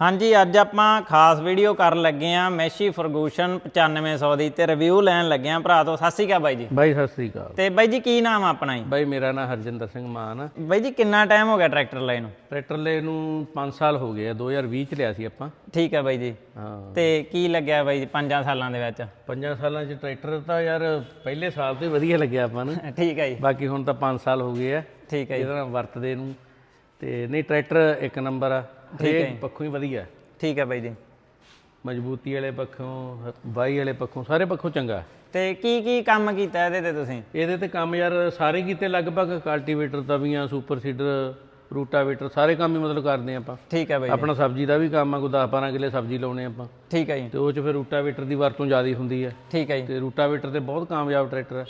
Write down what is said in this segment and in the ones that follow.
ਹਾਂਜੀ ਅੱਜ ਆਪਾਂ ਖਾਸ ਵੀਡੀਓ ਕਰਨ ਲੱਗੇ ਆ ਮੈਸ਼ੀ ਫਰਗੂਸ਼ਨ 9500 ਦੀ ਤੇ ਰਿਵਿਊ ਲੈਣ ਲੱਗੇ ਆ ਭਰਾ ਤੋਂ ਸਤਿ ਸ਼੍ਰੀ ਅਕਾਲ ਬਾਈ ਜੀ। ਬਾਈ ਸਤਿ ਸ੍ਰੀ ਅਕਾਲ। ਤੇ ਬਾਈ ਜੀ ਕੀ ਨਾਮ ਆ ਆਪਣਾ ਜੀ? ਬਾਈ ਮੇਰਾ ਨਾਮ ਹਰਜਿੰਦਰ ਸਿੰਘ ਮਾਨ ਆ। ਬਾਈ ਜੀ ਕਿੰਨਾ ਟਾਈਮ ਹੋ ਗਿਆ ਟਰੈਕਟਰ ਲਏ ਨੂੰ? ਟਰੈਕਟਰ ਲੈ ਨੂੰ 5 ਸਾਲ ਹੋ ਗਏ ਆ 2020 ਚ ਲਿਆ ਸੀ ਆਪਾਂ। ਠੀਕ ਹੈ ਬਾਈ ਜੀ। ਹਾਂ। ਤੇ ਕੀ ਲੱਗਿਆ ਬਾਈ ਜੀ ਪੰਜਾਂ ਸਾਲਾਂ ਦੇ ਵਿੱਚ? ਪੰਜਾਂ ਸਾਲਾਂ ਚ ਟਰੈਕਟਰ ਤਾਂ ਯਾਰ ਪਹਿਲੇ ਸਾਲ ਤੇ ਵਧੀਆ ਲੱਗਿਆ ਆਪਾਂ ਨੂੰ। ਠੀਕ ਹੈ ਜੀ। ਬਾਕੀ ਹੁਣ ਤਾਂ 5 ਸਾਲ ਹੋ ਗਏ ਆ। ਠੀਕ ਹੈ ਜੀ। ਇਹਦੇ ਵਰਤਦੇ ਨੂੰ। ਤੇ ਨਹੀਂ ਟਰੈਕਟਰ ਇੱਕ ਨੰਬਰ ਆ। ਇਹ ਪੱਖੋਂ ਹੀ ਵਧੀਆ। ਠੀਕ ਹੈ ਬਾਈ ਜੀ। ਮਜ਼ਬੂਤੀ ਵਾਲੇ ਪੱਖੋਂ ਬਾਈ ਵਾਲੇ ਪੱਖੋਂ ਸਾਰੇ ਪੱਖੋਂ ਚੰਗਾ। ਤੇ ਕੀ ਕੀ ਕੰਮ ਕੀਤਾ ਇਹਦੇ ਤੇ ਤੁਸੀਂ? ਇਹਦੇ ਤੇ ਕੰਮ ਯਾਰ ਸਾਰੇ ਕੀਤੇ ਲਗਭਗ ਕਲਟੀਵੇਟਰ ਤਵੀਆਂ ਸੁਪਰ ਸੀਡਰ ਰੂਟਾਵੇਟਰ ਸਾਰੇ ਕੰਮ ਹੀ ਮਤਲਬ ਕਰਦੇ ਆਪਾਂ। ਠੀਕ ਹੈ ਬਾਈ ਜੀ। ਆਪਣਾ ਸਬਜ਼ੀ ਦਾ ਵੀ ਕੰਮ ਆ ਕੋਈ 10 12 ਕਿੱਲੇ ਸਬਜ਼ੀ ਲਾਉਣੇ ਆਪਾਂ। ਠੀਕ ਹੈ ਜੀ। ਤੇ ਉਹ ਚ ਫਿਰ ਰੂਟਾਵੇਟਰ ਦੀ ਵਰਤੋਂ ਜ਼ਿਆਦਾ ਹੁੰਦੀ ਹੈ ਠੀਕ ਹੈ ਜੀ। ਤੇ ਰੂਟਾਵੇਟਰ ਤੇ ਬਹੁਤ ਕਾਮਯਾਬ ਟਰੈਕਟਰ ਹੈ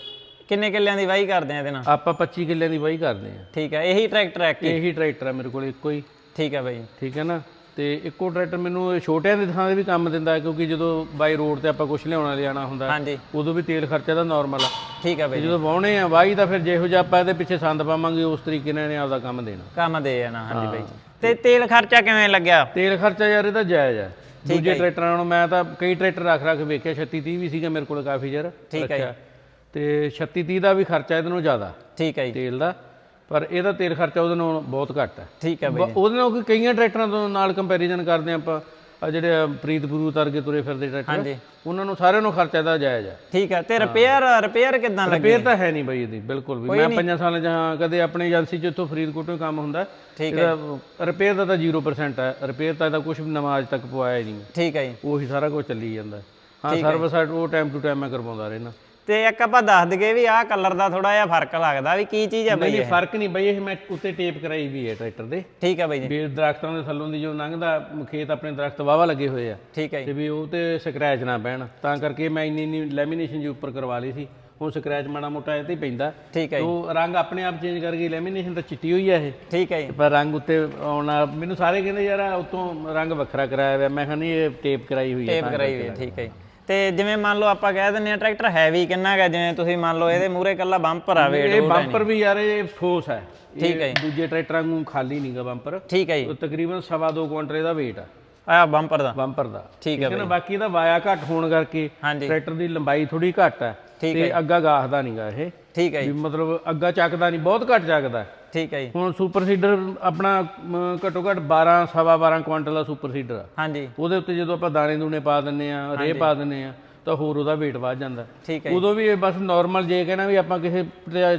ਕਿੰਨੇ ਕਿੱਲਿਆਂ ਦੀ ਵਾਹੀ ਕਰਦੇ ਆ ਇਹਦੇ ਨਾਲ? ਆਪਾਂ 25 ਕਿੱਲਿਆਂ ਦੀ ਵਾਹੀ ਕਰਦੇ ਆ ਠੀਕ ਹੈ ਇਹੀ ਟਰੈਕਟਰ ਹੈ? ਕਿ ਇਹੀ ਟਰੈਕਟਰ ਹੈ ਮੇਰੇ ਕੋਲ ਇੱਕੋ ਹੀ। ਠੀਕ ਹੈ ਬਾਈ। ਠੀਕ ਹੈ ਨਾ? ਤੇ ਇੱਕੋ ਟਰੈਕਟਰ ਮੈਨੂੰ ਛੋਟਿਆਂ ਦੀ ਥਾਂ ਤੇ ਵੀ ਕੰਮ ਦਿੰਦਾ ਹੈ ਕਿਉਂਕਿ ਜਦੋਂ ਬਾਈ ਰੋਡ ਤੇ ਆਪਾਂ ਕੁਝ ਲਿਆਉਣਾ ਲਿਆਣਾ ਹੁੰਦਾ ਹਾਂਜੀ। ਉਦੋਂ ਵੀ ਤੇਲ ਖਰਚਾ ਦਾ ਨਾਰਮਲ ਆ। ਠੀਕ ਹੈ ਬਾਈ ਤੇ ਜਦੋਂ ਵਾਹੁਣੇ ਆ ਵਾਹੀ ਤਾਂ ਫਿਰ ਜਿਹੋ ਜਿਹਾ ਆਪਾਂ ਇਹਦੇ ਪਿੱਛੇ ਸੰਦ ਪਾਵਾਂਗੇ ਉਸ ਤਰੀਕੇ ਨਾਲ ਇਹਨੇ ਆਪਦਾ ਕੰਮ ਦੇਣਾ। ਕੰਮ ਦੇ ਜਾਣਾ ਹਾਂਜੀ ਬਾਈ। ਤੇ ਤੇਲ ਖਰਚਾ ਕਿਵੇਂ ਲੱਗਿਆ? ਤੇਲ ਖਰਚਾ ਯਾਰ ਇਹਦਾ ਜਾਇਜ਼ ਹੈ। ਦੂਜੇ ਟਰੈਕਟਰਾਂ ਨਾਲੋਂ ਮੈਂ ਤਾਂ ਕਈ ਟਰੈਕਟਰ ਰੱਖ ਰੱਖ ਵੇਖਿਆ 36 30 ਵੀ ਸੀਗਾ ਮੇਰੇ ਕੋਲ ਕਾਫੀ ਜਰ ਠੀਕ ਹੈ ਜੀ। ਤੇ 36 30 ਦਾ ਵੀ ਖਰਚਾ ਇਹਦੇ ਨਾਲੋਂ ਜ਼ਿਆਦਾ। ਠੀਕ ਹੈ ਜੀ। ਤੇਲ ਦਾ। ਪਰ ਇਹਦਾ ਤੇਲ ਖਰਚਾ ਉਹਦੇ ਨਾਲੋਂ ਬਹੁਤ ਘੱਟ ਹੈ। ਠੀਕ ਹੈ ਬਾਈ ਉਹਦੇ ਨਾਲ ਕੋਈ ਕਈਆਂ ਟਰੈਕਟਰਾਂ ਤੋਂ ਨਾਲ ਕੰਪੈਰੀਜ਼ਨ ਕਰਦੇ ਆਪਾਂ ਆ ਜਿਹੜੇ ਪ੍ਰੀਤ ਗੁਰੂ ਵਰਗੇ ਤੁਰੇ ਫਿਰਦੇ ਟਰੈਕਟਰ ਉਹਨਾਂ ਨੂੰ ਸਾਰਿਆਂ ਨੂੰ ਖਰਚਾ ਇਹਦਾ ਜਾਇਜ਼ ਹੈ। ਠੀਕ ਹੈ ਤੇ ਰਿਪੇਅਰ ਰਿਪੇਅਰ ਕਿਦਾਂ ਲੱਗੀ ਰਿਪੇਅਰ ਤਾਂ ਹੈ ਨਹੀਂ ਬਈ ਇਹਦੀ ਬਿਲਕੁਲ ਵੀ। ਮੈਂ ਪੰਜਾਂ ਸਾਲਾਂ ਜਹਾਂ ਕਦੇ ਆਪਣੀ ਏਜੰਸੀ ਚ ਇੱਥੋਂ ਫਰੀਦਕੋਟੋਂ ਕੰਮ ਹੁੰਦਾ। ਠੀਕ ਹੈ। ਰਿਪੇਅਰ ਦਾ ਤਾਂ 0% ਹੈ। ਰਿਪੇਅਰ ਤਾਂ ਇਹਦਾ ਕੁਝ ਵੀ ਨਵਾਂ ਅੱਜ ਤੱਕ ਪਵਾਇਆ ਹੀ ਨਹੀਂ। ਠੀਕ ਹੈ ਜੀ। ਉਹੀ ਸਾਰਾ ਕੁਝ ਚੱਲੀ ਜਾਂਦਾ। ਹਾਂ ਸਰਵਿਸ ਉਹ ਟਾਈਮ ਟੂ ਟਾਈਮ ਮੈਂ ਕਰਵਾਉਂਦਾ ਰਹਿਣਾ ਤੇ ਇੱਕ ਆਪਾਂ ਦੱਸ ਦਈਏ ਵੀ ਆਹ ਕਲਰ ਦਾ ਥੋੜਾ ਜਿਹਾ ਫ਼ਰਕ ਲੱਗਦਾ ਵੀ ਕੀ ਚੀਜ਼ ਹੈ ਬਾਈ ਨਹੀਂ ਫ਼ਰਕ ਨਹੀਂ ਬਈ ਇਹ ਮੈਂ ਉੱਤੇ ਟੇਪ ਕਰਾਈ ਵੀ ਹੈ ਟਰੈਕਟਰ ਦੇ। ਠੀਕ ਹੈ ਬਾਈ ਜੀ। ਵੀ ਦਰਖਤਾਂ ਦੇ ਥੱਲੋਂ ਦੀ ਜੋ ਲੰਘਦਾ ਖੇਤ ਆਪਣੇ ਦਰਖਤ ਵਾਵਾ ਲੱਗੇ ਹੋਏ ਆ। ਠੀਕ ਹੈ ਜੀ। ਤੇ ਵੀ ਉਹ ਤੇ ਸਕ੍ਰੈਚ ਨਾ ਪੈਣ। ਤਾਂ ਕਰਕੇ ਮੈਂ ਇੰਨੀ ਇੰਨੀ ਲੈਮੀਨੇਸ਼ਨ ਜੀ ਉੱਪਰ ਕਰਵਾ ਲਈ ਸੀ। ਹੁਣ ਸਕ੍ਰੈਚ ਮਾੜਾ ਮੋਟਾ ਇਹ ਤੇ ਹੀ ਪੈਂਦਾ। ਠੀਕ ਹੈ ਜੀ। ਉਹ ਰੰਗ ਆਪਣੇ ਆਪ ਚੇਂਜ ਕਰ ਗਈ ਲੈਮੀਨੇਸ਼ਨ ਤਾਂ ਚਿੱਟੀ ਹੋਈ ਆ ਇਹ। ਠੀਕ ਹੈ ਜੀ। ਪਰ ਰੰਗ ਉੱਤੇ ਆਉਣਾ ਮੈਨੂੰ ਸਾਰੇ ਕਹਿੰਦੇ ਯਾਰ ਉੱਤੋਂ ਰੰਗ ਵੱਖਰਾ ਕਰਾਇਆ ਹੋਇਆ। ਮੈਂ ਕਿਹਾ ਨਹੀਂ ਇਹ ਟੇਪ ਕਰਾਈ ਹੋਈ ਹੈ ਟੇਪ ਕਰਾਈ ਹੋਈ ਹੈ ਠੀਕ ਹੈ ਜੀ। ਤੇ ਜਿਵੇਂ ਮੰਨ ਲਓ ਆਪਾਂ ਕਹਿ ਦਿੰਨੇ ਆ ਟਰੈਕਟਰ ਹੈਵੀ ਕਿੰਨਾ ਹੈਗਾ ਜਿਵੇਂ ਤੁਸੀਂ ਮੰਨ ਲਓ ਇਹਦੇ ਮੂਰੇ ਕੱਲਾ ਬੰਪਰ ਆ ਵੇਟ ਇਹ ਬੰਪਰ ਵੀ ਯਾਰ ਇਹ ਠੋਸ ਹੈ। ਠੀਕ ਹੈ ਦੂਜੇ ਟਰੈਕਟਰਾਂ ਨੂੰ ਖਾਲੀ ਨਹੀਂਗਾ ਬੰਪਰ ਠੀਕ ਹੈ ਜੀ। ਉਹ ਤਕਰੀਬਨ ਸਵਾ ਦੋ ਕੁਆਂਟਲ ਦਾ weight ਆ। ਆਹ ਬੰਪਰ ਦਾ। ਬੰਪਰ ਦਾ। ਠੀਕ ਹੈ ਨਾ? ਬਾਕੀ ਇਹਦਾ ਵਾਇਆ ਘੱਟ ਹੋਣ ਕਰਕੇ ਟਰੈਕਟਰ ਦੀ ਲੰਬਾਈ ਥੋੜੀ ਘੱਟ ਹੈ ਤੇ ਅੱਗਾ ਗਾਹਦਾ ਨਹੀਂਗਾ ਇਹ। ਠੀਕ ਹੈ ਵੀ ਜੀ ਮਤਲਬ ਅੱਗਾ ਚੱਕਦਾ ਨਹੀਂ ਬਹੁਤ ਘੱਟ ਚੱਕਦਾ। ਠੀਕ ਹੈ ਜੀ। ਹੁਣ ਸੁਪਰ ਸੀਡਰ ਆਪਣਾ ਘੱਟੋ ਘੱਟ 12 ਸਵਾ 12 ਕੁਆਂਟਲ ਦਾ ਸੁਪਰ ਸੀਡਰ ਆ। ਹਾਂਜੀ। ਉਹਦੇ ਉੱਤੇ ਜਦੋਂ ਆਪਾਂ ਦਾਣੇ ਦੂਣੇ ਪਾ ਦਿੰਨੇ ਆ ਰੇ ਪਾ ਦਿੰਨੇ ਆ ਤਾਂ ਹੋਰ ਉਹਦਾ weight ਵੱਧ ਜਾਂਦਾ। ਠੀਕ ਹੈ ਉਦੋਂ ਵੀ ਇਹ ਬਸ ਨਾਰਮਲ ਜੇ ਕਹਿਣਾ ਵੀ ਆਪਾਂ ਕਿਸੇ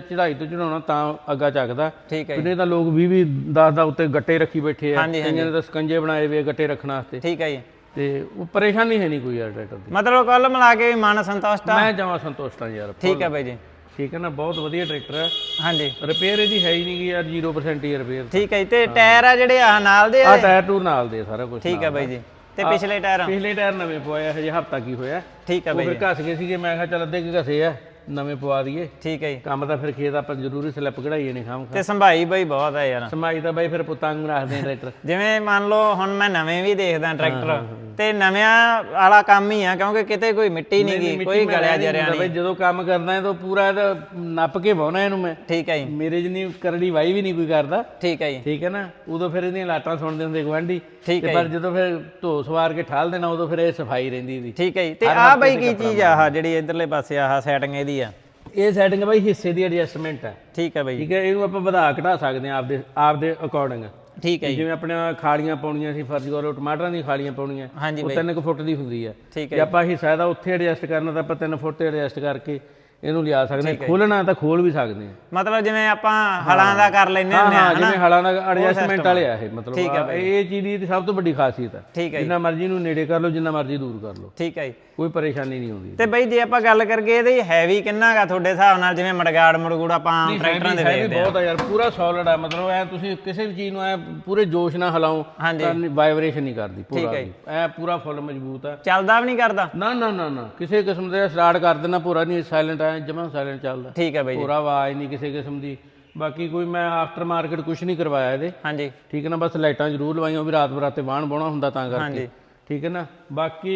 ਚੜਾਈ ਤੋਂ ਚੜਾਉਣਾ ਤਾਂ ਅੱਗਾ ਚੱਕਦਾ। ਠੀਕ ਹੈ ਜੀ। ਇਹਨੇ ਤਾਂ ਲੋਕ 20 20 10 ਦਾ ਉੱਤੇ ਗੱਟੇ ਰੱਖੀ ਬੈਠੇ ਆ। ਹਾਂਜੀ, ਕਈਆਂ ਨੇ ਤਾਂ ਸਕੰਜੇ ਬਣਾਏ ਵੇ ਗੱਟੇ ਰੱਖਣ ਵਾਸਤੇ। ਠੀਕ ਹੈ ਜੀ। ਤੇ ਉਹ ਪਰੇਸ਼ਾਨੀ ਹੈ ਨਹੀਂ ਕੋਈ ਯਾਰ ਟਰੈਕਟਰ ਦੀ। ਮਤਲਬ ਕੁੱਲ ਮਿਲਾ ਕੇ ਮਨ ਸੰਤੁਸ਼ਟ ਆ। ਮੈਂ ਜਮਾ ਸੰਤੁਸ਼ਟ ਯਾਰ। ਠੀਕ ਹੈ ਬਾਈ ਜੀ। ਠੀਕ ਹੈ ਨਾ ਬਹੁਤ ਵਧੀਆ ਟਰੈਕਟਰ ਹੈ। ਹਾਂਜੀ। ਰਿਪੇਅਰ ਇਹਦੀ ਹੈ ਹੀ ਨਹੀਂ ਗੀ ਯਾਰ 0% ਹੀ ਰਿਪੇਅਰ। ਠੀਕ ਹੈ ਜੀ ਤੇ ਟਾਇਰ ਆ ਜਿਹੜੇ ਆ ਨਾਲ ਦੇ ਆ? ਆ ਟਾਇਰ ਟੂਰ ਨਾਲ ਦੇ ਸਾਰਾ ਕੁਝ ਠੀਕ ਹੈ ਬਾਈ ਜੀ। ਤੇ ਪਿਛਲੇ ਟਾਇਰ? ਪਿਛਲੇ ਟਾਇਰ ਨਵੇਂ ਪਵਾਏ ਹਜੇ ਹਫਤਾ ਕੀ ਹੋਇਆ। ਠੀਕ ਹੈ ਉਹ ਬਾਈ ਫਿਰ ਘਸ ਗਏ ਸੀਗੇ ਮੈਂ ਕਿਹਾ ਚੱਲ ਅੱਧੇ ਕਿ ਘਸੇ ਆ ਨਵੇਂ ਪਵਾ ਦਈਏ। ਠੀਕ ਹੈ ਜੀ। ਕੰਮ ਤਾਂ ਫਿਰ ਖੇਤ ਆਪਾਂ ਜ਼ਰੂਰੀ ਸਲਿੱਪ ਕਢਾਈਏ ਨਹੀਂ ਖਾਮ ਤੇ ਸੰਭਾਈ ਬਾਈ ਬਹੁਤ ਹੈ ਯਾਰ। ਸਮਾਈ ਤਾਂ ਬਾਈ ਫਿਰ ਪੁੱਤਾਂ ਨੂੰ ਰੱਖਦੇ ਆ ਟਰੈਕਟਰ। ਜਿਵੇਂ ਮੰਨ ਲਓ ਹੁਣ ਮੈਂ ਨਵੇਂ ਵੀ ਦੇਖਦਾ ਟਰੈਕਟਰ। ਤੇ ਨਵਿਆਂ ਵਾਲਾ ਕੰਮ ਹੀ ਆ ਕਿਉਂਕਿ ਕਿਤੇ ਕੋਈ ਮਿੱਟੀ ਨਹੀਂ ਗਈ ਕੋਈ ਗਲਿਆ ਜਰਿਆ ਨਹੀਂ ਜਦੋਂ ਕੰਮ ਕਰਦਾ ਹੈ ਤਾਂ ਪੂਰਾ ਇਹਦਾ ਨੱਪ ਕੇ ਵਾਉਣਾ ਇਹਨੂੰ ਮੈਂ। ਠੀਕ ਹੈ ਜੀ। ਮੇਰੇ ਜਿੰਨੀ ਕਰੜੀ ਵਾਈ ਵੀ ਨਹੀਂ ਕੋਈ ਕਰਦਾ। ਠੀਕ ਹੈ ਜੀ। ਠੀਕ ਹੈ ਨਾ? ਉਦੋਂ ਫਿਰ ਇਹਦੀਆਂ ਲਾਟਾਂ ਸੁਣਦੇ ਹੁੰਦੇ ਗਵਾਂਢੀ ਠੀਕ ਤੇ ਪਰ ਜਦੋਂ ਫਿਰ ਧੋ ਸਵਾਰ ਕੇ ਠਾਲ ਦੇਣਾ ਉਦੋਂ ਫਿਰ ਇਹ ਸਫ਼ਾਈ ਰਹਿੰਦੀ ਇਹਦੀ। ਠੀਕ ਹੈ ਜੀ। ਤੇ ਆਹ ਬਾਈ ਕੀ ਚੀਜ਼ ਆ ਆਹ ਜਿਹੜੀ ਇਧਰਲੇ ਪਾਸੇ ਆਹ ਸੈਟਿੰਗ ਇਹਦੀ ਆ? ਇਹ ਸੈਟਿੰਗ ਬਾਈ ਹਿੱਸੇ ਦੀ ਐਡਜਸਟਮੈਂਟ ਹੈ ਠੀਕ ਹੈ ਬਾਈ। ਠੀਕ ਹੈ? ਇਹਨੂੰ ਆਪਾਂ ਵਧਾ ਘਟਾ ਸਕਦੇ ਹਾਂ ਆਪਦੇ ਆਪਦੇ ਅਕੋਰਡਿੰਗ ਠੀਕ ਹੈ ਜੀ। ਜਿਵੇਂ ਆਪਣੇ ਖਾਲੀਆਂ ਪਾਉਣੀਆਂ ਸੀ ਫਰਜ਼ ਕਰੋ ਟਮਾਟਰਾਂ ਦੀਆਂ ਖਾਲੀਆਂ ਪਾਉਣੀਆਂ ਉਹ 3 ਫੁੱਟ ਦੀ ਹੁੰਦੀ ਹੈ। ਜੇ ਆਪਾਂ ਹਿੱਸਾ ਇਹਦਾ ਉੱਥੇ ਐਡਜਸਟ ਕਰਨਾ ਤਾਂ ਆਪਾਂ 3 ਫੁੱਟ ਤੇ ਐਡਜਸਟ ਕਰਕੇ ਇਹਨੂੰ ਲਿਆ ਸਕਦੇ ਖੋਲਣਾ ਤਾਂ ਖੋਲ ਵੀ ਸਕਦੇ ਹਾਂ। ਮਤਲਬ ਜਿਵੇਂ ਆਪਾਂ ਹਲਾਂ ਦਾ ਕਰ ਲੈਨੇ ਹੁੰਦੇ ਆ ਹਾਂ ਜਿਵੇਂ ਹਲਾਂ ਦਾ ਐਡਜਸਟਮੈਂਟ ਵਾਲੇ ਆ ਇਹ ਮਤਲਬ ਆ, ਇਹ ਚੀਜ਼ ਦੀ ਸਭ ਤੋਂ ਵੱਡੀ ਖਾਸੀਅਤ ਹੈ ਜਿੰਨਾ ਮਰਜ਼ੀ ਨੂੰ ਨੇੜੇ ਕਰ ਲਓ ਜਿੰਨਾ ਮਰਜ਼ੀ ਦੂਰ ਕਰ ਲਓ। ਠੀਕ ਹੈ ਜੀ। ਕੋਈ ਪਰੇਸ਼ਾਨੀ ਨਹੀਂ ਆਉਂਦੀ। ਤੇ ਬਾਈ ਜੇ ਆਪਾਂ ਗੱਲ ਕਰਗੇ ਇਹਦੀ ਹੈਵੀ ਕਿੰਨਾ ਗਾ ਤੁਹਾਡੇ ਹਿਸਾਬ ਨਾਲ? ਜਿਵੇਂ ਮੜਗਾੜ ਮੜਗੂੜ ਆਪਾਂ ਟਰੈਕਟਰਾਂ ਦੇ ਆ। ਬਹੁਤ ਆ ਯਾਰ ਪੂਰਾ ਸੋਲਿਡ ਆ। ਮਤਲਬ ਐ ਤੁਸੀਂ ਕਿਸੇ ਵੀ ਚੀਜ਼ ਨੂੰ ਐ ਪੂਰੇ ਜੋਸ਼ ਨਾਲ ਹਿਲਾਓ ਤਾਂ ਵਾਈਬ੍ਰੇਸ਼ਨ ਨਹੀਂ ਕਰਦੀ ਪੂਰਾ। ਐ ਪੂਰਾ ਫੁੱਲ ਮਜ਼ਬੂਤ ਆ। ਚੱਲਦਾ ਵੀ ਨਹੀਂ ਕਰਦਾ? ਨਾ ਨਾ ਨਾ ਨਾ। ਕਿਸੇ ਕਿਸਮ ਦੇ ਸਟਾਰਟ ਕਰ ਦੇਣਾ ਪੂਰਾ ਨਹੀਂ ਸਾਇਲੈਂਟ ਐ ਜਮਾ ਸਾਇਲੈਂਟ ਚੱਲਦਾ। ਠੀਕ ਹੈ ਬਾਈ ਜੀ। ਪੂਰਾ ਆਵਾਜ਼ ਨਹੀਂ ਕਿਸੇ ਕਿਸਮ ਦੀ। ਬਾਕੀ ਕੋਈ ਮੈਂ ਆਫਟਰ ਮਾਰਕੀਟ ਕੁਝ ਨਹੀਂ ਕਰਵਾਇਆ ਇਹਦੇ। ਹਾਂਜੀ। ਠੀਕ ਹੈ ਨਾ ਬਸ ਲਾਈਟਾਂ ਜ਼ਰੂਰ ਲਵਾਈਆਂ ਉਹ ਵੀ ਰਾਤ ਬਰਾਤੇ ਬਾਣ ਬੋਣਾ ਹੁੰਦਾ ਤਾਂ ਕਰਕੇ। ਹਾਂਜੀ। ਠੀਕ ਹੈ ਨਾ? ਬਾਕੀ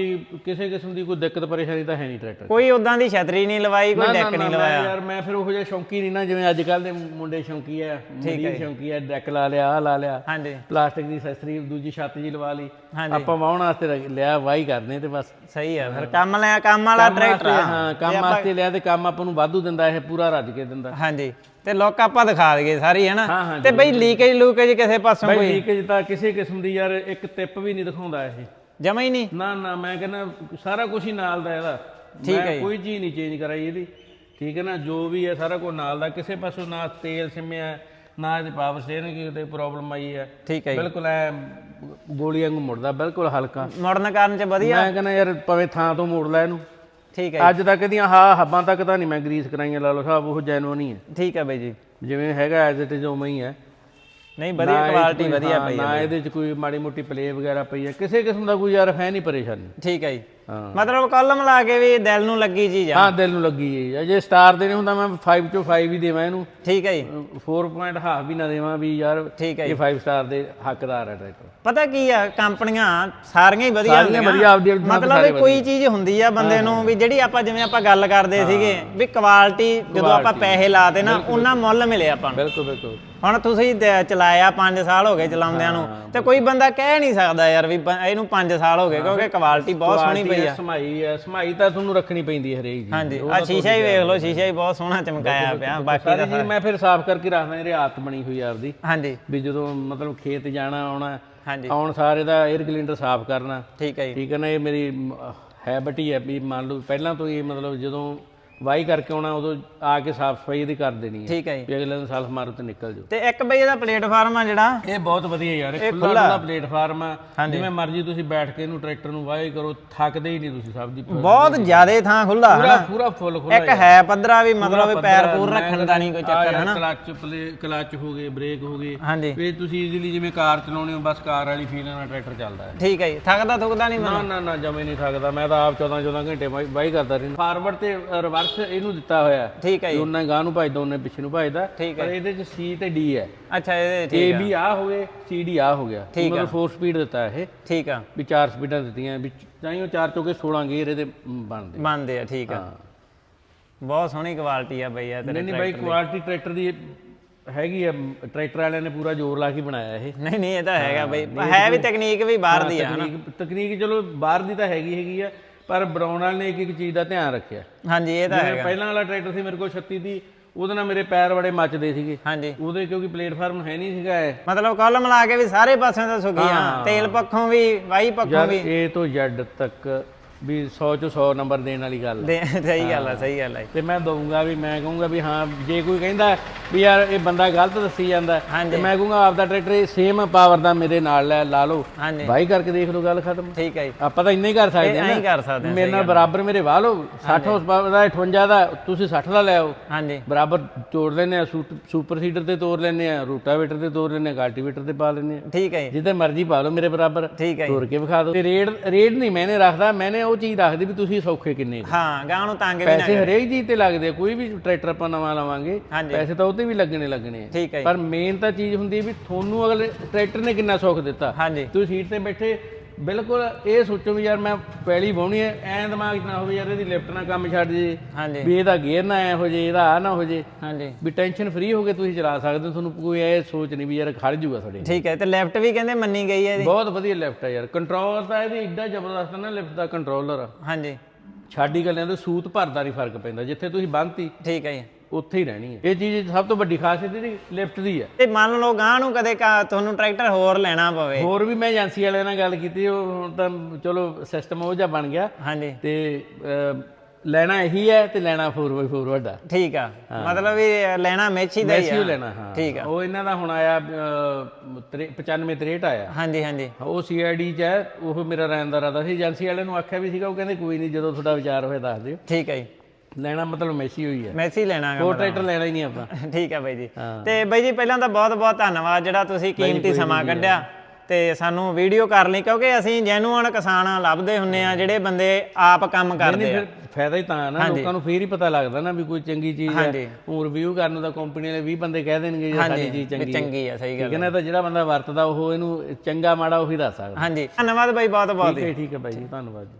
ਕਿਸੇ ਕਿਸਮ ਦੀ ਕੋਈ ਦਿੱਕਤ ਪਰੇਸ਼ਾਨੀ ਤਾਂ ਹੈ ਨਹੀਂ ਟਰੈਕਟਰ 'ਚ। ਕੋਈ ਉਦਾਂ ਦੀ ਛਤਰੀ ਨਹੀਂ ਲਵਾਈ ਕੋਈ ਡੈਕ ਨਹੀਂ ਮੈਂ ਲਵਾਇਆ। ਯਾਰ ਮੈਂ ਫਿਰ ਉਹ ਜਿਹਾ ਸ਼ੌਂਕੀ ਨਹੀਂ ਨਾ ਜਿਵੇਂ ਅੱਜ ਕੱਲ ਦੇ ਮੁੰਡੇ ਸ਼ੌਂਕੀ ਆ ਮੁੰਡੀ ਸ਼ੌਂਕੀ ਆ ਡੈਕ ਲਾ ਲਿਆ ਆ ਲਾ ਲਿਆ ਹਾਂਜੀ। ਪਲਾਸਟਿਕ ਦੀ ਅਸੈਸਰੀ ਦੂਜੀ ਛੱਤ ਜੀ ਲਵਾ ਲਈ ਹਾਂਜੀ। ਆਪਾਂ ਵਾਹਣ ਵਾਸਤੇ ਰੱਖ- ਲਿਆ ਵਾਹੀ ਕਰਦੇ ਤੇ ਬਸ। ਸਹੀ ਆ ਫਿਰ ਕੰਮ ਲਿਆ ਕੰਮ ਵਾਲਾ ਟਰੈਕਟਰ ਆ। ਹਾਂ ਕੰਮ ਵਾਸਤੇ ਲਿਆ ਤੇ ਕੰਮ ਆਪਾਂ ਨੂੰ ਵਾਧੂ ਦਿੰਦਾ ਇਹ ਪੂਰਾ ਰੱਜ ਕੇ ਦਿੰਦਾ। ਹਾਂਜੀ ਤੇ ਲੋਕ ਆਪਾਂ ਦਿਖਾ ਦਈਏ ਸਾਰੀ ਹੈ ਹਾਂ, ਨਾ? ਹਾਂ, ਤੇ ਬਈ ਲੀਕੇਜ ਲੂਕੇਜ ਕਿਸੇ ਪਾਸੋਂ ਬਈ ਕੋਈ? ਲੀਕੇਜ ਤਾਂ ਕਿਸੇ ਕਿਸਮ ਦੀ ਯਾਰ ਇੱਕ ਟਿਪ ਵੀ ਨਹੀਂ ਦਿਖਾਉਂਦਾ ਇਹ। ਜਮਾ ਹੀ ਨਹੀਂ। ਨਾ ਨਾ ਮੈਂ ਕਹਿੰਦਾ ਸਾਰਾ ਕੁਝ ਹੀ ਨਾਲ ਦਾ ਇਹਦਾ। ਮੈਂ ਕੋਈ ਚੀਜ਼ ਨਹੀਂ ਚੇਂਜ ਕਰਾਈ ਇਹਦੀ। ਠੀਕ ਹੈ ਨਾ ਜੋ ਵੀ ਹੈ ਸਾਰਾ ਕੁਝ ਨਾਲ ਦਾ। ਕਿਸੇ ਪਾਸੋਂ ਨਾ ਤੇਲ ਸਿਮਿਆ ਨਾ ਇਹਦੇ ਪਾਵਰ ਸਟੀਅਰਿੰਗ ਕੀ ਤੇ ਪ੍ਰੋਬਲਮ ਆਈ ਹੈ। ਠੀਕ ਹੈ ਬਿਲਕੁਲ ਐ ਗੋਲੀ ਵਾਂਗੂ ਮੁੜਦਾ ਬਿਲਕੁਲ ਹਲਕਾ। ਮੁੜਨ ਕਾਰਨ ਚ ਵਧੀਆ। ਮੈਂ ਕਹਿੰਦਾ ਯਾਰ ਭਾਵੇਂ ਥਾਂ ਤੋਂ ਮੋੜ ਲੈ ਇਹਨੂੰ। ਠੀਕ ਹੈ ਅੱਜ ਤੱਕ ਦੀਆਂ ਹਾਂ ਹੱਬਾਂ ਤੱਕ ਤਾਂ ਨਹੀਂ ਮੈਂ ਗਰੀਸ ਕਰਾਈਆਂ ਲਾ ਲਓ ਸਾਹਿਬ ਉਹ ਜੈਨੂਨ ਹੀ ਹੈ। ਠੀਕ ਹੈ ਬਈ ਜੀ। ਜਿਵੇਂ ਹੈਗਾ ਐਜ਼ ਇਟ ਇਜ਼ ਉਵੇਂ ਹੀ ਹੈ। ਨਹੀਂ ਵਧੀਆ ਕੁਆਲਿਟੀ ਵਧੀਆ ਹਾਂ, ਪਈ ਨਾ ਇਹਦੇ ਚ ਕੋਈ ਮਾੜੀ ਮੋਟੀ ਪਲੇ ਵਗੈਰਾ ਪਈ ਹੈ। ਕਿਸੇ ਕਿਸਮ ਦਾ ਕੋਈ ਯਾਰ ਹੈ ਨਹੀਂ ਪਰੇਸ਼ਾਨੀ। ਠੀਕ ਹੈ ਜੀ। ਹਾਂ। ਮਤਲਬ ਕਲਮ ਲਾ ਕੇ ਵੀ ਦਿਲ ਨੂੰ ਲੱਗੀ ਚੀਜ਼ ਆ। ਹਾਂ ਦਿਲ ਨੂੰ ਲੱਗੀ ਹੈ ਜੇ ਸਟਾਰ ਦੇਣੇ ਹੁੰਦਾ ਮੈਂ 5 ਚੋਂ 5 ਹੀ ਦੇਵਾਂ ਇਹਨੂੰ। ਠੀਕ ਹੈ ਜੀ। 4 ਪੁਆਇੰਟ ਹਾਫ ਵੀ ਨਾ ਦੇਵਾਂ ਵੀ ਯਾਰ ਠੀਕ ਹੈ ਇਹ 5 ਸਟਾਰ ਦੇ ਹੱਕਦਾਰ ਹੈ ਟਰੈਕਟਰ ਪਤਾ ਕੀ ਆ ਕੰਪਨੀਆਂ ਸਾਰੀਆਂ ਹੀ ਵਧੀਆ ਹੁੰਦੀਆਂ। ਵਧੀਆ ਆਪਦੀ ਮਤਲਬ ਕੋਈ ਚੀਜ਼ ਹੁੰਦੀ ਆ ਬੰਦੇ ਨੂੰ ਵੀ ਜਿਹੜੀ ਆਪਾਂ ਜਿਵੇਂ ਆਪਾਂ ਗੱਲ ਕਰਦੇ ਸੀਗੇ ਵੀ ਕੁਆਲਿਟੀ ਜਦੋਂ ਆਪਾਂ ਪੈਸੇ ਲਾਤੇ ਨਾ ਉਹਨਾਂ ਮੁੱਲ ਮਿਲੇ ਆਪਾਂ ਨੂੰ। ਬਿਲਕੁਲ ਬਿਲਕੁਲ। ਹੁਣ ਤੁਸੀਂ ਦ- ਚਲਾਇਆ 5 ਸਾਲ ਹੋ ਗਏ ਚਲਾਉਂਦਿਆਂ ਨੂੰ ਤੇ ਕੋਈ ਬੰਦਾ ਕਹਿ ਨਹੀਂ ਸਕਦਾ ਯਾਰ ਵੀ ਬ- ਇਹਨੂੰ 5 ਸਾਲ ਹੋ ਗਏ ਕਿਉਂਕਿ ਕੁਆਲਿਟੀ ਬਹੁਤ ਸੋਹਣੀ ਪਈ ਆ। ਸਮਾਈ ਹੈ ਸਮਾਈ ਤਾਂ ਤੁਹਾਨੂੰ ਰੱਖਣੀ ਪੈਂਦੀ ਹੈ ਹਰੇਕ ਜੀ। ਹਾਂਜੀ ਆ ਸ਼ੀਸ਼ਾ ਹੀ ਵੇਖ ਲਓ ਸ਼ੀਸ਼ਾ ਹੀ ਬਹੁਤ ਸੋਹਣਾ ਚਮਕਾਇਆ ਪਿਆ ਬਾਕੀ ਸਾਰੀ ਦਾ ਚੀਜ਼ ਮੈਂ ਫਿਰ ਸਾਫ਼ ਕਰਕੇ ਰੱਖਦਾ ਇਹਦੀ ਆਦਤ ਬਣੀ ਹੋਈ ਆਪਦੀ। ਹਾਂਜੀ। ਵੀ ਜਦੋਂ ਮਤਲਬ ਖੇਤ ਜਾਣਾ ਆਉਣਾ ਹਾਂਜੀ। ਆਉਣ ਸਾਰੇ ਦਾ 에ਅਰ ਕਲਿੰਡਰ ਸਾਫ਼ ਕਰਨਾ। ਠੀਕ ਹੈ ਜੀ। ਠੀਕ ਹੈ ਨਾ ਇਹ ਮੇਰੀ ਹੈਬਿਟ ਹੀ ਹੈ ਵੀ ਮੰਨ ਲਓ ਪਹਿਲਾਂ ਤੋਂ ਹੀ ਮਤਲਬ ਜਦੋਂ ਵਾਈ ਕਰਕੇ ਆਉਣਾ ਉਦੋਂ ਆ ਕੇ ਸਾਫ਼ ਸਫ਼ਾਈ ਇਹਦੀ ਕਰ ਦੇਣੀ ਹੈ। ਠੀਕ ਹੈ ਜੀ। ਵੀ ਅਗਲੇ ਦਿਨ ਸਾਲਫ ਮਾਰੋ ਤੇ ਨਿਕਲ ਜਾਓ। ਤੇ ਇੱਕ ਬਈ ਇਹਦਾ ਪਲੇਟਫਾਰਮ ਆ ਜਿਹੜਾ? ਇਹ ਬਹੁਤ ਵਧੀਆ ਯਾਰ ਇਹ ਖੁੱਲਾ ਪਲੇਟਫਾਰਮ ਆ। ਜਿਵੇਂ ਮਰਜ਼ੀ ਤੁਸੀਂ ਬੈਠ ਕੇ ਇਹਨੂੰ ਟਰੈਕਟਰ ਨੂੰ ਵਾਈ ਕਰੋ ਥੱਕਦੇ ਹੀ ਨਹੀਂ ਤੁਸੀਂ ਸਭ ਦੀ। ਪੂਰਾ ਬਹੁਤ ਜ਼ਿਆਦੇ ਥਾਂ ਖੁੱਲਾ ਹਨਾ? ਪੂਰਾ ਫੁੱਲ ਖੁੱਲਾ ਇੱਕ ਹੈ ਪੱਧਰਾ ਵੀ ਮਤਲਬ ਪੈਰ ਪੂਰ ਰੱਖਣ ਦਾ ਨਹੀਂ ਕੋਈ ਚੱਕਰ ਹਨਾ? ਕਲਚ ਪਲੇ ਕਲਚ ਹੋ ਗਏ ਬ੍ਰੇਕ ਹੋ ਗਏ। ਹਾਂਜੀ। ਵੀ ਤੁਸੀਂ ਈਜ਼ੀਲੀ ਜਿਵੇਂ ਕਾਰ ਚਲਾਉਣੀ ਹੋ ਬਸ ਕਾਰ ਵਾਲੀ ਫੀਲ ਨਾਲ ਟਰੈਕਟਰ ਚੱਲਦਾ ਹੈ। ਠੀਕ ਹੈ ਜੀ ਥੱਕਦਾ ਥੁਕਦਾ ਨਹੀਂ ਨਾ ਨਾ ਨਾ ਜਮੇ ਨਹੀਂ ਥੱਕਦਾ। ਮੈਂ ਤਾਂ ਆਪ 14 14 ਘੰਟੇ ਵਾਈ ਕਰਦਾ ਰਹਿੰਦਾ। ਫਾਰਵਰਡ ਤੇ ਰਿਵਰਸ ਇਹਨੂੰ ਦਿੱਤਾ ਹੋਇਆ ਹੈ। ਠੀਕ ਹੈ ਜੀ। ਗਾਂ ਨੂੰ ਭਜਦਾ ਉਹਨੇ ਪਿੱਛੇ ਨੂੰ ਭਜਦਾ। ਪਰ ਇਹਦੇ ਚ ਸੀ ਤੇ ਡੀ ਹੈ। ਅੱਛਾ ਇਹ ਏ ਠੀਕ ਆ ਵੀ ਆ। ਹੋ ਗਏ ਸੀ ਡੀ ਆ ਹੋ ਗਿਆ। ਮਤਲਬ 4 ਸਪੀਡ ਦਿੱਤਾ ਇਹ। ਠੀਕ ਆ। ਵੀ ਚਾਰ ਸਪੀਡਾਂ ਦਿੱਤੀਆਂ ਵੀ ਚਾਹੀਓ ਚਾਰ ਚੋਕੇ 16 ਗੇਅਰ ਇਹਦੇ ਬਣਦੇ ਮੰਨਦੇ ਆ ਠੀਕ ਆ। ਬਹੁਤ ਸੋਹਣੀ ਕੁਆਲਿਟੀ ਆ ਬਈ ਤੇਰੇ ਨਹੀਂ ਨਹੀਂ ਬਾਈ ਕੁਆਲਿਟੀ ਟਰੈਕਟਰ ਦੀ ਹੈਗੀ ਆ ਟਰੈਕਟਰ ਵਾਲਿਆਂ ਨੇ ਪੂਰਾ ਜ਼ੋਰ ਲਾ ਕੇ ਬਣਾਇਆ ਇਹ। ਨਹੀਂ ਨਹੀਂ ਇਹ ਤਾਂ ਹੈਗਾ ਬਈ। ਹੈ ਵੀ ਤਕਨੀਕ ਵੀ ਬਾਹਰ ਦੀ ਆ ਤਕਨੀਕ ਚਲੋ ਬਾਹਰ ਦੀ ਤਾਂ ਹੈਗੀ ਹੈਗੀ ਆ। ਪਰ ਬਣਾਉਣ ਵਾਲੇ ਨੇ ਇੱਕ ਇੱਕ ਚੀਜ਼ ਦਾ ਧਿਆਨ ਰੱਖਿਆ। ਹਾਂਜੀ ਇਹ ਤਾਂ ਜਿਵੇਂ ਹੈਗਾ। ਪਹਿਲਾਂ ਵਾਲਾ ਟਰੈਕਟਰ ਸੀ ਮੇਰੇ ਕੋਲ 36 ਦੀ ਉਹਦੇ ਨਾਲ ਮੇਰੇ ਪੈਰ ਬੜੇ ਮੱਚਦੇ ਸੀਗੇ। ਹਾਂਜੀ। ਉਹਦੇ ਕਿਉਂਕਿ ਪਲੇਟਫਾਰਮ ਹੈ ਨਹੀਂ ਸੀਗਾ ਇਹ। ਮਤਲਬ ਕਲਮ ਲਾ ਕੇ ਵੀ ਸਾਰੇ ਪਾਸਿਓਂ ਤਾਂ ਸੁਖੀ ਆ ਤੇਲ ਪੱਖੋਂ ਵੀ ਵਾਈ ਪੱਖੋਂ ਯਾਰ ਵੀ। A ਤੋਂ Z ਤੱਕ ਵੀ 100 ਚੋਂ 100 ਨੰਬਰ ਦੇਣ ਵਾਲੀ ਗੱਲ ਹੈ ਸਹੀ ਗੱਲ ਆ ਸਹੀ ਗੱਲ ਆ ਤੇ ਮੈਂ ਦਊਂਗਾ ਵੀ ਮੈਂ ਕਹੂੰਗਾ ਵੀ ਹਾਂ ਜੇ ਕੋਈ ਕਹਿੰਦਾ ਵੀ ਯਾਰ ਇਹ ਬੰਦਾ ਗਲਤ ਦੱਸੀ ਜਾਂਦਾ। ਤੇ ਮੈਂ ਕਹੂੰਗਾ ਆਪਦਾ ਟਰੈਕਟਰ ਸੇਮ ਪਾਵਰ ਦਾ ਮੇਰੇ ਨਾਲ ਲੈ ਲਾ ਲਓ। ਬਾਈ ਕਰਕੇ ਦੇਖ ਲਓ ਗੱਲ ਖਤਮ। ਠੀਕ ਹੈ ਆਪਾਂ ਤਾਂ ਇੰਨਾ ਹੀ ਕਰ ਸਕਦੇ ਹਾਂ ਐਂ ਨਾ। ਹੀ ਕਰ ਸਕਦੇ ਮੇਰੇ ਨਾਲ ਬਰਾਬਰ ਮੇਰੇ ਵਾਹ ਲਓ 60 ਹਾਰਸ ਪਾਵਰ ਦਾ 58 ਦਾ ਤੁਸੀਂ 60 ਦਾ ਲੈ ਆਓ। ਹਾਂਜੀ। ਬਰਾਬਰ ਤੋੜ ਲੈਨੇ ਆ ਸੁਪਰ ਸੀਡਰ ਤੇ ਤੋੜ ਲੈਨੇ ਆ ਰੂਟਾਵੇਟਰ ਤੇ ਤੋੜ ਲੈਨੇ ਆ ਕਲਟੀਵੇਟਰ ਤੇ ਪਾ ਲੈਨੇ ਆ। ਠੀਕ ਹੈ ਜਿੱਦੇ ਮਰਜ਼ੀ ਪਾ ਲਓ ਮੇਰੇ ਬਰਾਬਰ। ਹੈ ਤੋੜ ਕੇ ਵਿਖਾ ਦਿਓ। ਤੇ ਰੇਟ ਰੇਟ ਨਹੀਂ ਮੈਨੇ ਰੱਖਦਾ ਮੈਨੇ ਉਹ ਚੀਜ਼ ਰੱਖਦੀ ਵੀ ਤੁਸੀਂ ਸੌਖੇ ਕਿੰਨੇ ਕੁ। ਹਾਂ ਗਾਂ ਨੂੰ ਤੰਗ ਵੀ ਨਾ ਪੈਸੇ ਹਰੇਕ ਚੀਜ਼ ਤੇ ਲੱਗਦੇ ਆ ਕੋਈ ਵੀ ਟਰੈਕਟਰ ਆਪਾਂ ਨਵਾਂ ਲਵਾਂਗੇ ਹਾਂਜੀ। ਪੈਸੇ ਤਾਂ ਉਹਤੇ ਵੀ ਲੱਗਣੇ ਲੱਗਣੇ ਆ। ਠੀਕ ਹੈ ਜੀ। ਪਰ ਮੇਨ ਤਾਂ ਚੀਜ਼ ਹੁੰਦੀ ਹੈ ਵੀ ਤੁਹਾਨੂੰ ਅਗਲੇ ਟਰੈਕਟਰ ਨੇ ਕਿੰਨਾ ਸੁੱਖ ਦਿੱਤਾ। ਹਾਂਜੀ। ਤੁਸੀਂ ਸੀਟ ਤੇ ਬੈਠੇ ਬਿਲਕੁਲ ਇਹ ਸੋਚੋ ਵੀ ਯਾਰ ਮੈਂ ਪੈਲੀ ਵਾਹੁਣੀ ਐ ਐ ਦਿਮਾਗ 'ਚ ਨਾ ਹੋਵੇ ਯਾਰ ਇਹਦੀ ਲਿਫਟ ਨਾ ਕੰਮ ਛੱਡ ਜੇ ਹਾਂਜੀ। ਵੀ ਇਹਦਾ ਗੇਅਰ ਨਾ ਐ ਹੋ ਜੇ ਇਹਦਾ ਆ ਨਾ ਹੋ ਜੇ। ਹਾਂਜੀ। ਵੀ ਟੈਨਸ਼ਨ ਫ੍ਰੀ ਹੋ ਕੇ ਤੁਸੀਂ ਚਲਾ ਸਕਦੇ ਹੋ ਤੁਹਾਨੂੰ ਕੋਈ ਇਹ ਸੋਚ ਨਹੀਂ ਵੀ ਯਾਰ ਖੜ ਜੂਗਾ ਤੁਹਾਡੇ ਠੀਕ ਹੈ ਤੇ ਲੈਫਟ ਵੀ ਕਹਿੰਦੇ ਮੰਨੀ ਗਈ ਹੈ ਇਹਦੀ। ਬਹੁਤ ਵਧੀਆ ਲਿਫਟ ਹੈ ਯਾਰ ਕੰਟਰੋਲ ਤਾਂ ਇਹਦੀ ਏਡਾ ਜ਼ਬਰਦਸਤ ਨਾ ਲਿਫਟ ਦਾ ਕੰਟਰੋਲਰ ਹਾਂਜੀ। ਛਾਡੀ ਗੱਲਾਂ ਦੇ ਸੂਤ ਭਰਦਾ ਨਹੀਂ ਫ਼ਰਕ ਪੈਂਦਾ ਜਿੱਥੇ ਤੁਸੀਂ ਬੰਨਤੀ। ਠੀਕ ਹੈ ਜੀ। ਉੱਥੇ ਹੀ ਰਹਿਣੀ ਹੈ। ਇਹ ਚੀਜ਼ ਸਭ ਤੋਂ ਵੱਡੀ ਖਾਸੀਅਤ ਇਹਦੀ ਲਿਫਟ ਦੀ ਹੈ। ਤੇ ਮੰਨ ਲਓ ਗਾਂ ਨੂੰ ਕਦੇ ਕਾ- ਤੁਹਾਨੂੰ ਟਰੈਕਟਰ ਹੋਰ ਲੈਣਾ ਪਵੇ। ਹੋਰ ਵੀ ਮੈਂ ਏਜੰਸੀ ਵਾਲਿਆਂ ਨਾਲ ਗੱਲ ਕੀਤੀ ਉਹ ਹੁਣ ਤਾਂ ਚਲੋ ਸਿਸਟਮ ਉਹ ਜਿਹਾ ਬਣ ਗਿਆ। ਹਾਂਜੀ। ਤੇ ਅਹ, ਲੈਣਾ ਇਹੀ ਹੈ ਤੇ ਲੈਣਾ 4x4 ਵੱਡਾ। ਠੀਕ ਆ। ਮਤਲਬ ਵੀ ਲੈਣਾ ਮੇਚੀ ਦਾ ਹੀ ਮੈਸੀ ਆ ਲੈਣਾ ਹਾਂ। ਠੀਕ ਆ। ਉਹ ਇਹਨਾਂ ਦਾ ਹੁਣ ਆਇਆ ਅਹ, ਤਰੇ- 95 63 ਆਇਆ। ਹਾਂਜੀ ਹਾਂਜੀ। ਉਹ ਸੀਆਈਡੀ ਚ ਹੈ ਉਹ ਮੇਰਾ ਰਹਿਣ ਦਾ ਰਾਦਾ ਸੀ। ਏਜੰਸੀ ਵਾਲਿਆਂ ਨੂੰ ਆਖਿਆ ਵੀ ਸੀਗਾ ਉਹ ਕਹਿੰਦੇ ਕੋਈ ਨਹੀਂ ਜਦੋਂ ਤੁਹਾਡਾ ਵਿਚਾਰ ਹੋਏ ਦੱਸ ਦਿਓ। ਠੀਕ ਹੈ ਜੀ। ਲੈਣਾ ਮਤਲਬ ਮੈਸੀ ਹੋਈ ਹੈ। ਮੈਸੀ ਲੈਣਾ ਗਾ ਹੋਰ ਟਰੈਕਟਰ ਲੈਣਾ ਹੀ ਨਹੀਂ ਆਪਾਂ। ਠੀਕ ਹੈ ਬਾਈ ਜੀ। ਹਾਂ। ਤੇ ਬਾਈ ਜੀ ਪਹਿਲਾਂ ਤਾਂ ਬਹੁਤ ਬਹੁਤ ਧੰਨਵਾਦ ਜਿਹੜਾ ਤੁਸੀਂ ਕੀਮਤੀ ਸਮਾਂ ਕੱਢਿਆ ਤੇ ਸਾਨੂੰ ਵੀਡੀਓ ਕਰ ਲਈ ਕਿਉਂਕਿ ਅਸੀਂ ਜੈਨੂਅਨ ਕਿਸਾਨ ਲੱਭਦੇ ਹੁੰਨੇ ਆ ਜਿਹੜੇ ਬੰਦੇ ਆਪ ਕੰਮ ਕਰਦੇ ਆ। ਫਾਇਦਾ ਹੀ ਤਾਂ ਨਾ ਲੋਕਾਂ ਨੂੰ ਫੇਰ ਹੀ ਪਤਾ ਲੱਗਦਾ ਨਾ ਵੀ ਕੋਈ ਚੰਗੀ ਚੀਜ਼ ਹੈ। ਉਹ ਰਿਵਿਊ ਕਰਨ ਦਾ ਕੰਪਨੀ ਵਾਲੇ 20 ਬੰਦੇ ਕਹਿ ਦੇਣਗੇ ਜੇ ਸਾਡੀ ਚੀਜ਼ ਚੰਗੀ ਹੈ। ਚੰਗੀ ਆ ਸਹੀ ਗੱਲ ਠੀਕ ਹੈ ਨਾ ਤਾਂ ਜਿਹੜਾ ਬੰਦਾ ਵਰਤਦਾ ਉਹ ਇਹਨੂੰ ਚੰਗਾ ਮਾੜਾ ਉਹੀ ਦੱਸ ਸਕਦਾ। ਹਾਂਜੀ। ਧੰਨਵਾਦ ਬਾਈ ਬਹੁਤ ਬਹੁਤ ਠੀਕ ਹੈ ਠੀਕ ਹੈ ਬਾਈ ਜੀ ਧੰਨਵਾਦ ਜੀ।